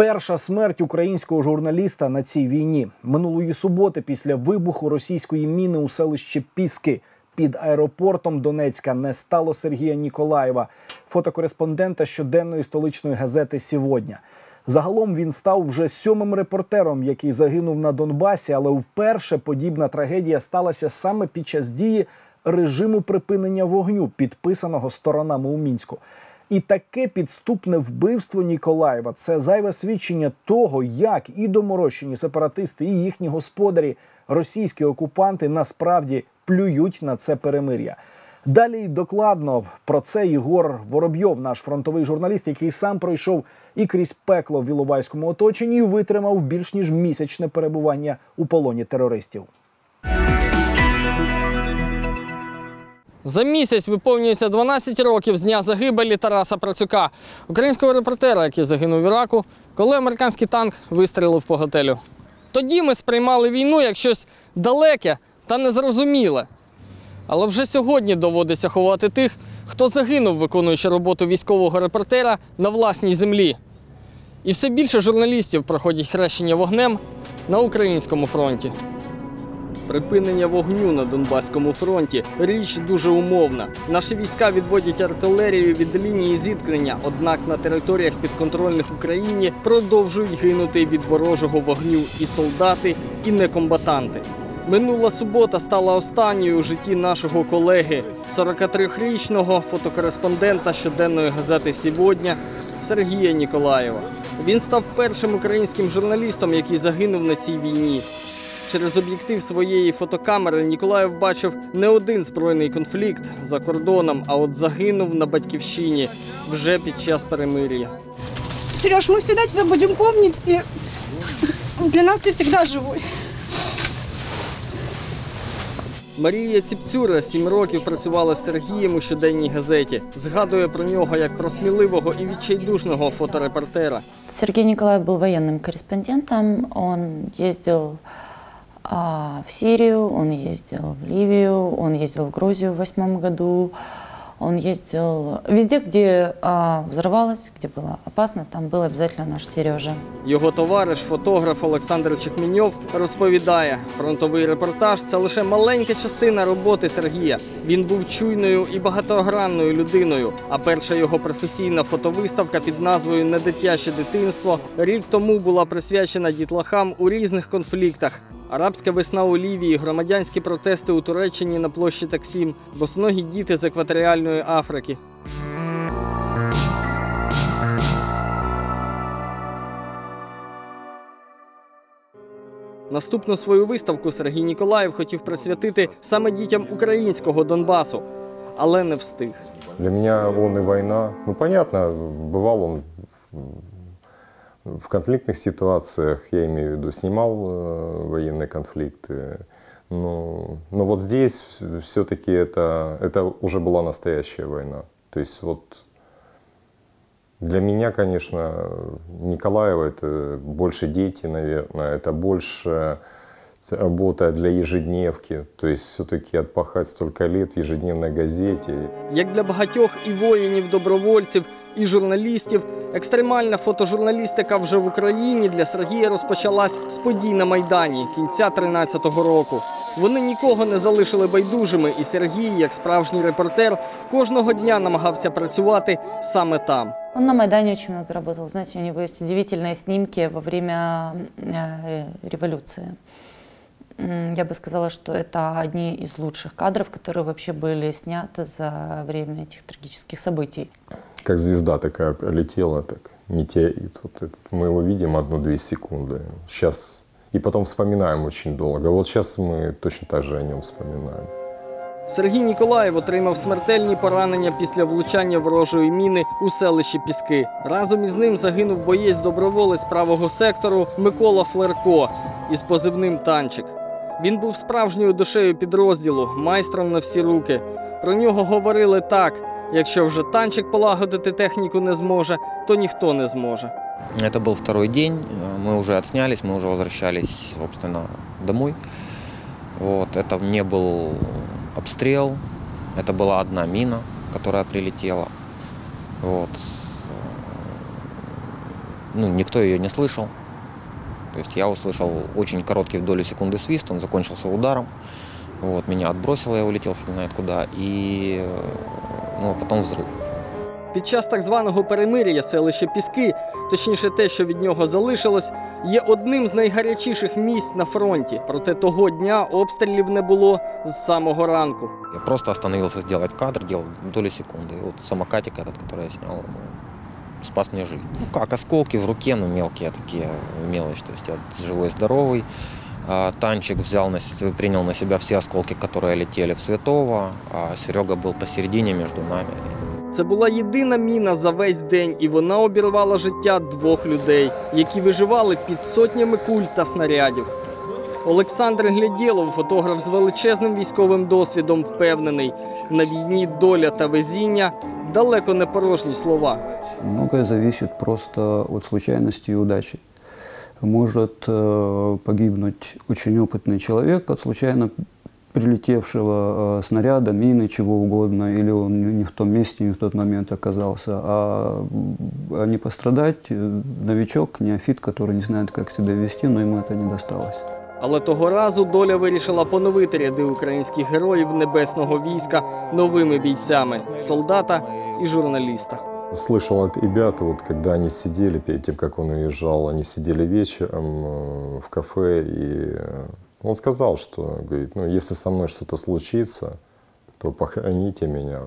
Перша смерть українського журналіста на цій війні минулої суботи після вибуху російської міни у селищі Піски під аеропортом Донецька не стало Сергія Ніколаєва, фотокореспондента щоденної столичної газети Сьогодня. Загалом він став вже сьомим репортером, який загинув на Донбасі, але вперше подібна трагедія сталася саме під час дії режиму припинення вогню, підписаного сторонами у мінську. І таке підступне вбивство Ніколаєва це зайве свідчення того, як і доморощені сепаратисти, і їхні господарі, російські окупанти, насправді плюють на це перемир'я. Далі докладно про це Єгор Воробйов, наш фронтовий журналіст, який сам пройшов і крізь пекло в Іловайському оточенні, витримав більш ніж місячне перебування у полоні терористів. За місяць виповнюється 12 років з дня загибелі Тараса Працюка, українського репортера, який загинув в Іраку, коли американський танк вистрілив по готелю. Тоді ми сприймали війну як щось далеке та незрозуміле. Але вже сьогодні доводиться ховати тих, хто загинув, виконуючи роботу військового репортера на власній землі. І все більше журналістів проходять хрещення вогнем на українському фронті. Припинення вогню на Донбаському фронті річ дуже умовна. Наші війська відводять артилерію від лінії зіткнення, однак на територіях підконтрольних Україні продовжують гинути від ворожого вогню і солдати, і некомбатанти. Минула субота стала останньою у житті нашого колеги, 43-річного фотокореспондента щоденної газети Сьогодня Сергія Ніколаєва. Він став першим українським журналістом, який загинув на цій війні. Через об'єктив своєї фотокамери Ніколаєв бачив не один збройний конфлікт за кордоном, а от загинув на батьківщині вже під час перемир'я. Сереж, мы всегда тебя будем помнить, и для нас ты всегда живой. Марія Ціпцюра сім років працювала з Сергієм у щоденній газеті. Згадує про нього як про сміливого і відчайдушного фоторепортера. Сергей Николаев был военным корреспондентом. Он ездил а, в Сирию, он ездил в Ливию, он ездил в Грузию в восьмом году. Он ездил везде, где а, взрывалось, где было опасно, там был обязательно наш Сережа. Його товариш, фотограф Олександр Чекміньов, розповідає, фронтовий репортаж це лише маленька частина роботи Сергія. Він був чуйною і багатогранною людиною. А перша його професійна фотовиставка під назвою Недитяче дитинство рік тому була присвячена дітлахам у різних конфліктах. Арабська весна у Лівії, громадянські протести у Туреччині на площі Таксім, босоногі діти з екваторіальної Африки. Наступну свою виставку Сергій Ніколаєв хотів присвятити саме дітям українського Донбасу, але не встиг. Для меня он и война. Ну, понятно, бывал он в конфликтных ситуациях, я имею в виду, снимал э, военные конфликты. Но, но вот здесь все-таки это, это уже была настоящая война. То есть вот для меня, конечно, Николаева это больше дети, наверное, это больше работа для ежедневки. То есть все-таки отпахать столько лет в ежедневной газете. Як для багатьох і воїнів, добровольців, і журналістів, екстремальна фотожурналістика вже в Україні для Сергія розпочалась з подій на Майдані кінця 13-го року. Вони нікого не залишили байдужими, і Сергій, як справжній репортер, кожного дня намагався працювати саме там. Он на Майдане очень много работал. Знаете, у него есть удивительные снимки во время э, революции. М, Я бы сказала, что это одни из лучших кадров, которые вообще были сняты за время этих трагических событий. Как звезда такая летела, так метеорит. Вот этот. Мы его видим одну-две секунды. Сейчас и потом вспоминаем очень долго. Вот сейчас мы точно так же о нем вспоминаем. Сергій Ніколаєв отримав смертельні поранення після влучання ворожої міни у селищі Піски. Разом із ним загинув боєць доброволець правого сектору Микола Флерко із позивним Танчик. Він був справжньою душею підрозділу, майстром на всі руки. Про нього говорили так: якщо вже танчик полагодити техніку не зможе, то ніхто не зможе. Это был второй день, э, мы уже отснялись, мы уже возвращались, собственно, домой. Вот, это не был обстрел, это была одна мина, которая прилетела. Вот. ну, никто ее не слышал. То есть я услышал очень короткий в долю секунды свист, он закончился ударом. Вот, меня отбросило, я улетел фиг знает куда. И э, ну, а потом взрыв. Під час так званого перемир'я селище Піски, точніше те, що від нього залишилось, є одним з найгарячіших місць на фронті. Проте того дня обстрілів не було з самого ранку. Я просто остановился сделать кадр, делал в долю секунды. И вот самокатик этот, который я снял, ну, спас мне жизнь. Ну как, осколки в руке, ну мелкие такие, мелочь. То есть я живой, здоровый. Танчик взял на, принял на себя все осколки, которые летели в Светово, а Серега был посередине между нами. Це була єдина міна за весь день, і вона обірвала життя двох людей, які виживали під сотнями куль та снарядів. Олександр Глядєлов, фотограф з величезним військовим досвідом, впевнений, на війні доля та везіння далеко не порожні слова. Многое зависит просто от случайности и удачи Может э, погибнуть очень опытный человек от случайно прилетевшего э, снаряда, мины, чего угодно, или он не- не в том месте, не в тот момент оказался, а, м, а не пострадать э, новичок, неофит, который не знает, как себя вести, но ему это не досталось. Але того разу доля вирішила поновити ряди українських героїв небесного війська новими бійцями солдата і журналіста. Слышал от ребят, вот когда они сидели перед тем, как он уезжал, они сидели вечером э, в кафе, и э, он сказал, что, говорит, ну, если со мной что-то случится, то похороните меня.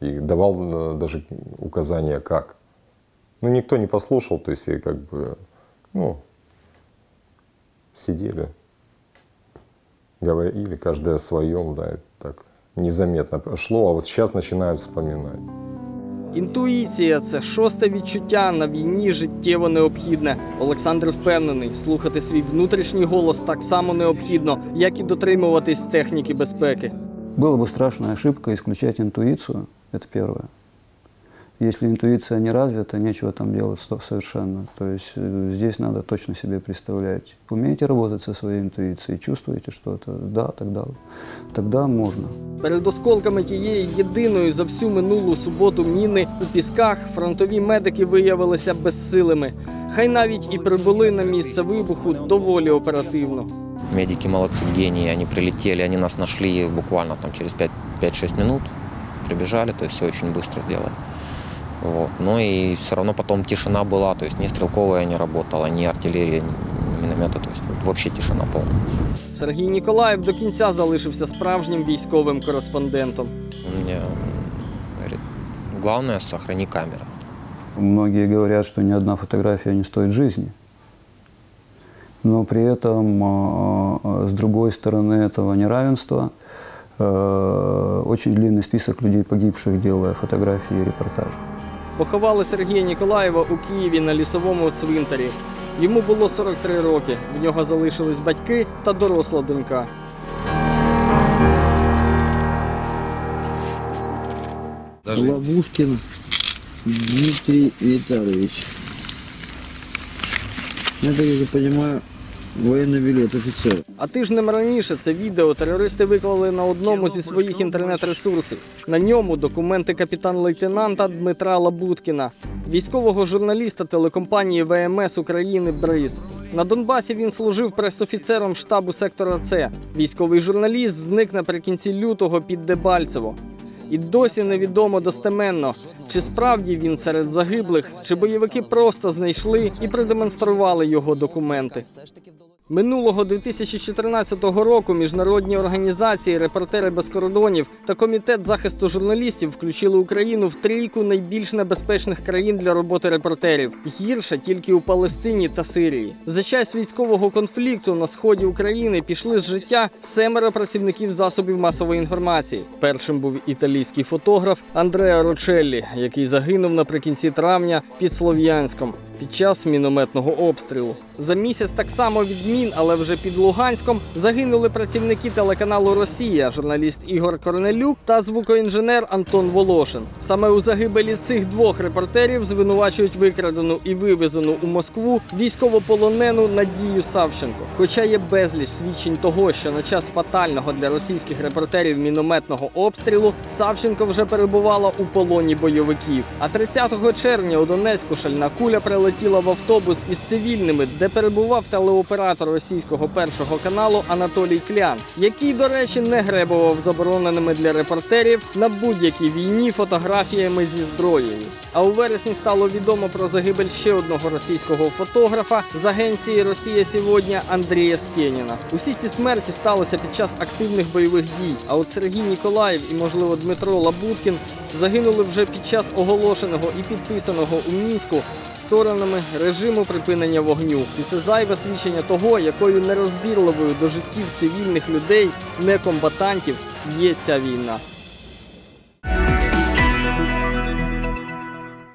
И давал э, даже указания, как. Ну, никто не послушал, то есть, и как бы, ну, сидели, говорили, каждый о своем, да, так незаметно прошло, а вот сейчас начинают вспоминать. Інтуїція це шосте відчуття на війні життєво необхідне. Олександр впевнений, слухати свій внутрішній голос так само необхідно, як і дотримуватись техніки безпеки. Было бы страшная ошибка исключать интуицию, это первое. Если интуиция не развита, нечего там делать сто- совершенно. То есть э, здесь надо точно себе представлять. Умеете работать со своей интуицией, чувствуете что-то, да, тогда, тогда можно. Перед осколками тієї єдиної за всю минулу суботу міни у пісках фронтові медики виявилися безсилими. Хай навіть і прибули на місце вибуху доволі оперативно. Медики молодцы, гении, они прилетели, они нас нашли буквально там через 5 5-6 минут, прибежали, то есть все очень быстро сделали. Вот. Ну и все равно потом тишина была, то есть ни стрелковая не работала, ни артиллерия, ни миномета, то есть вот вообще тишина полная. Сергій Ніколаєв до кінця залишився справжнім військовим кореспондентом. Он мне говорит, главное сохрани камеру. Многие говорят, что ни одна фотография не стоит жизни. Но при этом, а, а, с другой стороны этого неравенства, э, очень длинный список людей, погибших, делая фотографии и репортажи. Поховали Сергія Ніколаєва у Києві на лісовому цвинтарі. Йому було 43 роки. В нього залишились батьки та доросла донька. Лавушкин Дмитрий Витальевич. Это, я так понимаю, военный билет офицера. А тижнем раніше це відео терористи виклали на одному зі своїх інтернет-ресурсів. На ньому документи капітан-лейтенанта Дмитра Лабуткіна, військового журналіста телекомпанії ВМС України Бриз. На Донбасі він служив пресофіцером штабу сектора С. Військовий журналіст зник наприкінці лютого під Дебальцево. І досі невідомо достеменно, чи справді він серед загиблих, чи бойовики просто знайшли і продемонстрували його документи. Минулого 2014 року міжнародні організації Репортери без кордонів та комітет захисту журналістів включили Україну в трійку найбільш небезпечних країн для роботи репортерів. Гірше тільки у Палестині та Сирії. За час військового конфлікту на сході України пішли з життя семеро працівників засобів масової інформації. Першим був італійський фотограф Андреа Рочеллі, який загинув наприкінці травня під Слов'янськом під час мінометного обстрілу. За місяць так само від мін, але вже під Луганськом, загинули працівники телеканалу Росія, журналіст Ігор Корнелюк та звукоінженер Антон Волошин. Саме у загибелі цих двох репортерів звинувачують викрадену і вивезену у Москву військовополонену Надію Савченко. Хоча є безліч свідчень того, що на час фатального для російських репортерів мінометного обстрілу Савченко вже перебувала у полоні бойовиків. А 30 червня у Донецьку шальна куля прилетіла в автобус із цивільними, де перебував телеоператор російського першого каналу Анатолій Клян, який, до речі, не гребував забороненими для репортерів на будь-якій війні фотографіями зі зброєю. А у вересні стало відомо про загибель ще одного російського фотографа з агенції Росія сьогодні Андрія Стєніна. Усі ці смерті сталися під час активних бойових дій. А от Сергій Ніколаєв і, можливо, Дмитро Лабуткін загинули вже під час оголошеного і підписаного у мінську сторонами режиму припинення вогню. І це зайве свідчення того, якою нерозбірливою до життів цивільних людей, некомбатантів є ця війна.